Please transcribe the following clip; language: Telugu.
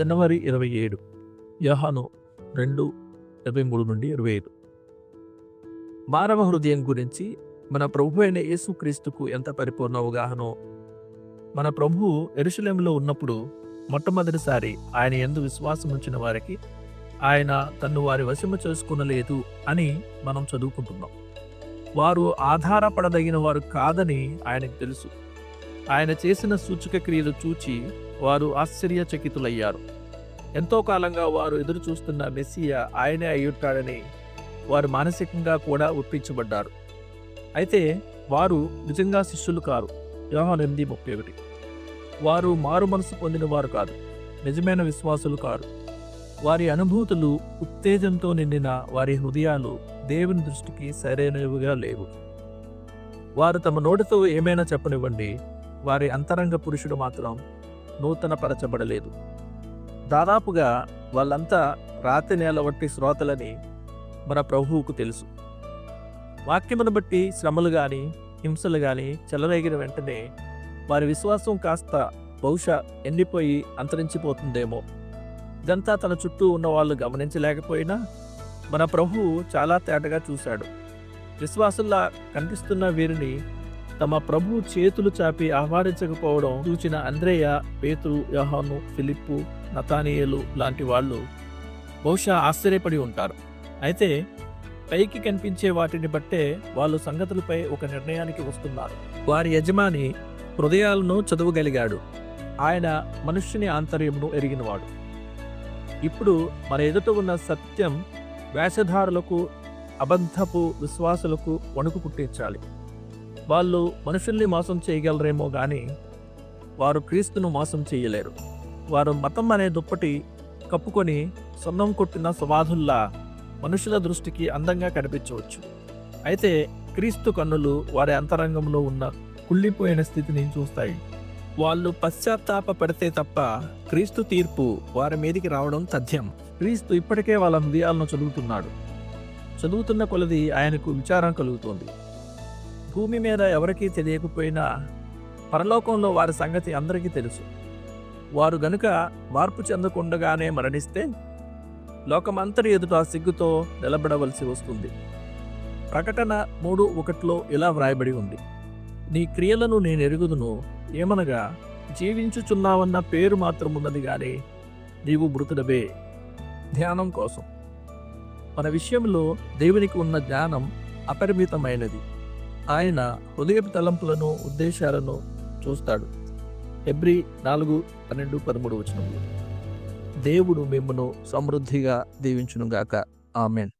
జనవరి ఇరవై ఏడు యహాను రెండు ఇరవై మూడు నుండి ఇరవై ఐదు. మానవ హృదయం గురించి మన ప్రభు అయిన యేసుక్రీస్తుకు ఎంత పరిపూర్ణ అవగాహనో మన ప్రభువు ఎరుశలేంలో ఉన్నప్పుడు మొట్టమొదటిసారి ఆయన ఎందు విశ్వాసం ఉంచిన వారికి ఆయన తన్ను వారి వశము చేసుకునలేదు అని మనం చదువుకుంటున్నాం. వారు ఆధారపడదగిన వారు కాదని ఆయనకు తెలుసు. ఆయన చేసిన సూచక క్రియలు చూచి వారు ఆశ్చర్యచకితులయ్యారు. ఎంతో కాలంగా వారు ఎదురు చూస్తున్న మెస్సియ ఆయనే అయ్యుంటాడని వారు మానసికంగా కూడా ఒప్పించబడ్డారు. అయితే వారు నిజంగా శిష్యులు కారు. యోహాన్ ఎనిమిది ముప్పై ఒకటి. వారు మారు మనసు పొందిన వారు కాదు నిజమైన విశ్వాసులు కారు. వారి అనుభూతులు ఉత్తేజంతో నిండిన వారి హృదయాలు దేవుని దృష్టికి సరైనవిగా లేవు. వారు తమ నోటితో ఏమైనా చెప్పనివ్వండి వారి అంతరంగ పురుషుడు మాత్రం నూతనపరచబడలేదు. దాదాపుగా వాళ్ళంతా రాతి నేల వంటి శ్రోతలని మన ప్రభువుకు తెలుసు. వాక్యమును బట్టి శ్రమలు కానీ హింసలు కానీ చెలరేగిన వెంటనే వారి విశ్వాసం కాస్త బహుశా ఎండిపోయి అంతరించిపోతుందేమో. ఇదంతా తన చుట్టూ ఉన్న వాళ్ళు గమనించలేకపోయినా మన ప్రభువు చాలా తేటగా చూశాడు. విశ్వాసుల్లా కనిపిస్తున్న వీరిని తమ ప్రభు చేతులు చాపి ఆహ్వానించకపోవడం చూచిన అంద్రేయ పేతురు యోహాను ఫిలిప్పు నతానియలు లాంటి వాళ్ళు బహుశా ఆశ్చర్యపడి ఉంటారు. అయితే పైకి కనిపించే వాటిని బట్టే వాళ్ళు సంగతులపై ఒక నిర్ణయానికి వస్తున్నారు. వారి యజమాని హృదయాలను చదవగలిగాడు. ఆయన మనుష్యుని ఆంతర్యమును ఎరిగినవాడు. ఇప్పుడు మన ఎదుట ఉన్న సత్యం వేషధారులకు అబద్ధపు విశ్వాసులకు వణుకు పుట్టించాలి. వాళ్ళు మనుషుల్ని మోసం చేయగలరేమో కానీ వారు క్రీస్తును మోసం చేయలేరు. వారు మతం అనే దుప్పటి కప్పుకొని సొన్నం కొట్టిన సమాధుల్లా మనుషుల దృష్టికి అందంగా కనిపించవచ్చు. అయితే క్రీస్తు కన్నులు వారి అంతరంగంలో ఉన్న కుళ్ళిపోయిన స్థితిని చూస్తాయి. వాళ్ళు పశ్చాత్తాప పడితే తప్ప క్రీస్తు తీర్పు వారి మీదికి రావడం తథ్యం. క్రీస్తు ఇప్పటికే వాళ్ళ హృదయాలను చదువుతున్నాడు. చదువుతున్న కొలది ఆయనకు విచారం కలుగుతోంది. భూమి మీద ఎవరికీ తెలియకపోయినా పరలోకంలో వారి సంగతి అందరికీ తెలుసు. వారు గనుక మార్పు చెందకుండగానే మరణిస్తే లోకమంతరి ఎదుట సిగ్గుతో నిలబడవలసి వస్తుంది. ప్రకటన మూడు ఒకటిలో ఇలా వ్రాయబడి ఉంది. నీ క్రియలను నేను ఎరుగుదును ఏమనగా జీవించుచున్నావన్న పేరు మాత్రం ఉన్నది కానీ నీవు మృతుడవే ధ్యానం కోసం. మన విషయంలో దేవునికి ఉన్న జ్ఞానం అపరిమితమైనది. ఆయన హృదయపు తలంపులను ఉద్దేశాలను చూస్తాడు. ఎబ్రి నాలుగు పన్నెండు పదమూడు వచనములు. దేవుడు మిమ్మను సమృద్ధిగా దీవించునుగాక. ఆమెన్.